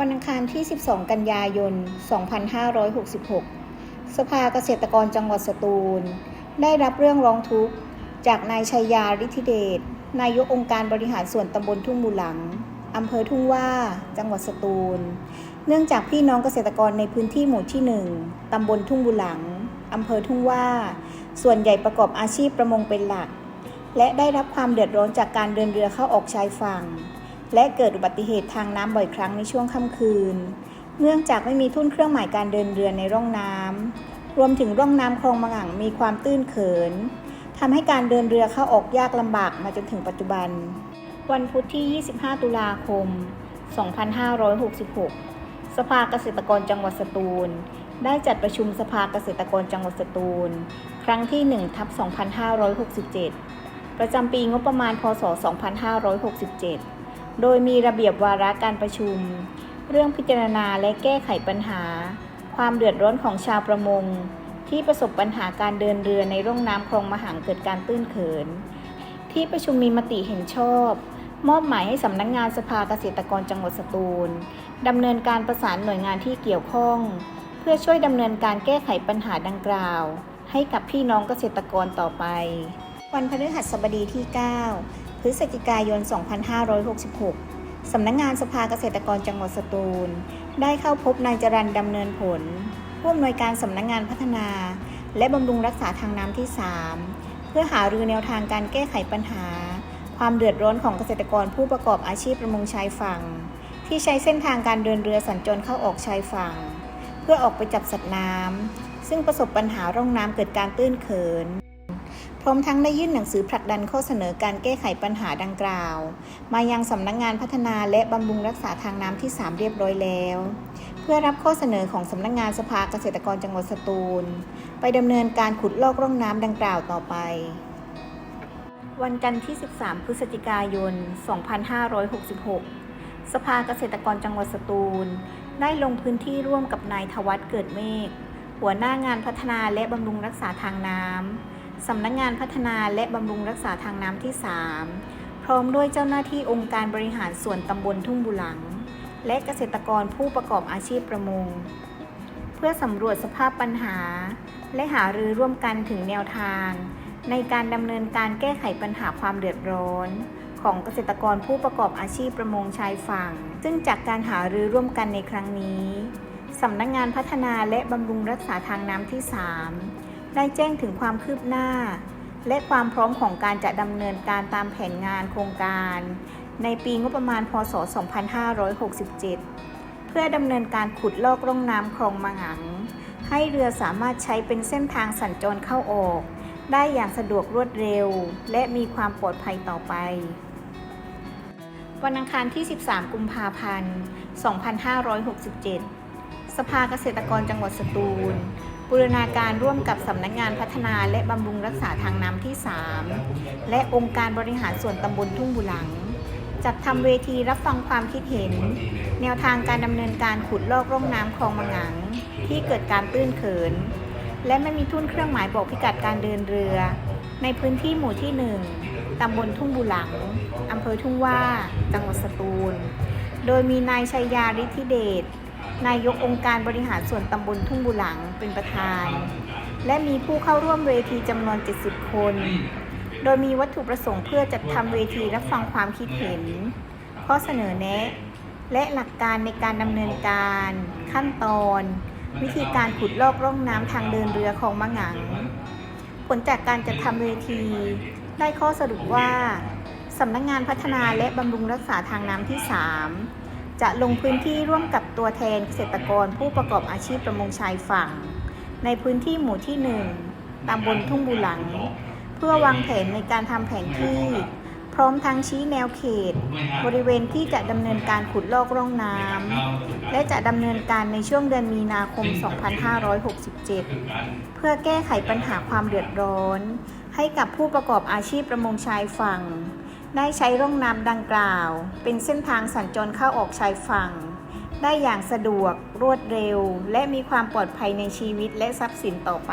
วันอังคารที่ 12 กันยายน 2566 สภาเกษตรกรจังหวัดสตูล ได้รับเรื่องร้องทุกข์ จากนายชัยยาฤทธิเดช นายกองค์การบริหารส่วนตำบลทุ่งบุหลัง อำเภอทุ่งว่า จังหวัดสตูล เนื่องจากพี่น้องเกษตรกรในพื้นที่หมู่ที่ 1 ตำบลทุ่งบุหลัง อำเภอทุ่งว่า ส่วนใหญ่ประกอบอาชีพประมงเป็นหลัก และได้รับความเดือดร้อนจากการเดินเรือเข้าออกชายฝั่ง และเกิดอุบัติเหตุทางน้ำบ่อยครั้งในช่วงค่ำคืน เนื่องจากไม่มีทุ่นเครื่องหมายการเดินเรือในร่องน้ำ รวมถึงร่องน้ำคลองมะงั่งมีความตื้นเขินทำให้การเดินเรือเข้าออกยากลำบากมาจนถึงปัจจุบัน วันพุธที่ 25 ตุลาคม 2566 สภาเกษตรกรจังหวัดสตูล ได้จัดประชุมสภาเกษตรกรจังหวัดสตูล ครั้งที่1ทับ2567 ประจำปีงบประมาณพศ 2567 โดยมีระเบียบวาระการประชุม เรื่องพิจารณาและแก้ไขปัญหา ความเดือดร้อนของชาวประมง ที่ประสบปัญหาการเดินเรือในร่องน้ำคลองมหางเกิดการตื้นเขิน ที่ประชุมมีมติเห็นชอบ มอบหมายให้สำนักงงานสภาเกษตรกรจังหวัดสตูลดำเนินการประสานหน่วยงานที่เกี่ยวข้อง เพื่อช่วยดำเนินการแก้ไขปัญหาดังกล่าว ให้กับพี่น้องเกษตรกรต่อไปวันพฤหัสบดีที่ 9 พฤศจิกายน 2566 สำนักงงานสภาเกษตรกรจังหวัดสตูล ได้เข้าพบนายจรันดำเนินผล ผู้อำนวยการสำนักงงานพัฒนา และบำรุงรักษาทางน้ำที่ 3 เพื่อหารือแนวทางการแก้ไขปัญหา ความเดือดร้อนของเกษตรกรผู้ประกอบอาชีพประมงชายฝั่ง ที่ใช้เส้นทางการเดินเรือสัญจรเข้าออกชายฝั่ง เพื่อออกไปจับสัตว์น้ำซึ่งประสบปัญหาร่องน้ำเกิดการตื้นเขิน พร้อมทั้งได้ยื่นหนังสือผลักดันข้อเสนอการแก้ไขปัญหาดังกล่าว มายังสำนักงงานพัฒนาและบำรุงรักษาทางน้ำที่ 3 เรียบร้อยแล้ว เพื่อรับข้อเสนอของสำนักงงานสภาเกษตรกรจังหวัดสตูล ไปดำเนินการขุดลอกร่องน้ำดังกล่าวต่อไป วันจันทร์ที่ 13 พฤศจิกายน 2566 สภาเกษตรกรจังหวัดสตูล ได้ลงพื้นที่ร่วมกับนายทวัฒเกิดเมฆหัวหน้างานพัฒนาและบำรุงรักษาทางน้ำ สำนักงงานพัฒนาและบำรุงรักษาทางน้ำที่ 3 พร้อมด้วยเจ้าหน้าที่องค์การบริหารส่วนตำบลทุ่งบุหลัง และเกษตรกรผู้ประกอบอาชีพประมง เพื่อสำรวจสภาพปัญหา และหารือร่วมกันถึงแนวทาง ในการดำเนินการแก้ไขปัญหาความเดือดร้อน ของเกษตรกรผู้ประกอบอาชีพประมงชายฝั่ง ซึ่งจากการหารือร่วมกันในครั้งนี้สำนักงงานพัฒนาและบำรุงรักษาทางน้ำที่ 3 ได้แจ้งถึงความคืบหน้า และความพร้อมของการจะดำเนินการตามแผนงานโครงการ ในปีงบประมาณ พศ 2567 เพื่อดำเนินการขุดลอกร่องน้ำคลองมะงัง ให้เรือสามารถใช้เป็นเส้นทางสัญจรเข้าออก ได้อย่างสะดวกรวดเร็ว และมีความปลอดภัยต่อไป วันอังคารที่ 13 กุมภาพันธ์ 2567 สภาเกษตรกรจังหวัดสตูล บูรณาการร่วมกับสำนักงงานพัฒนาและบำรุงรักษาทางน้ำที่ 3 และองค์การบริหารส่วนตำบลทุ่งบุหลัง จัดทำเวทีรับฟังความคิดเห็น แนวทางการดำเนินการขุดลอกร่องน้ำคลองมะงัง ที่เกิดการตื้นเขิน และไม่มีทุ่นเครื่องหมายบอกพิกัดการเดินเรือ ในพื้นที่หมู่ที่ 1ตำบลทุ่งบุหลังอำเภอทุ่งว่า จังหวัดสตูล โดยมีนายชัยยาฤทธิเดช นายกองค์การบริหารส่วนตำบลทุ่งบุหลังเป็นประธาน และมีผู้เข้าร่วมเวทีจำนวน 70 คน โดยมีวัตถุประสงค์เพื่อจัดทำเวทีรับฟังความคิดเห็น ข้อเสนอแนะ และหลักการในการดำเนินการ ขั้นตอน วิธีการขุดลอกร่องน้ำทางเดินเรือของมะงัง ผลจากการจัดทำเวที ได้ข้อสรุปว่าสำนักงงานพัฒนาและบำรุงรักษาทางน้ำที่ 3 จะลงพื้นที่ร่วมกับตัวแทนเกษตรกรผู้ประกอบอาชีพประมงชายฝั่ง ในพื้นที่หมู่ที่ 1ตำบลทุ่งบุหลัง เพื่อวางแผนในการทำแผนที่ พร้อมทั้งชี้แนวเขต บริเวณที่จะดำเนินการขุดลอกร่องน้ำและจะดำเนินการในช่วงเดือนมีนาคม 2567 เพื่อแก้ไขปัญหาความเดือดร้อน ให้กับผู้ประกอบอาชีพประมงชายฝั่ง ได้ใช้ร่องน้ำดังกล่าว เป็นเส้นทางสัญจรเข้าออกชายฝั่ง ได้อย่างสะดวกรวดเร็ว และมีความปลอดภัยในชีวิตและทรัพย์สินต่อไป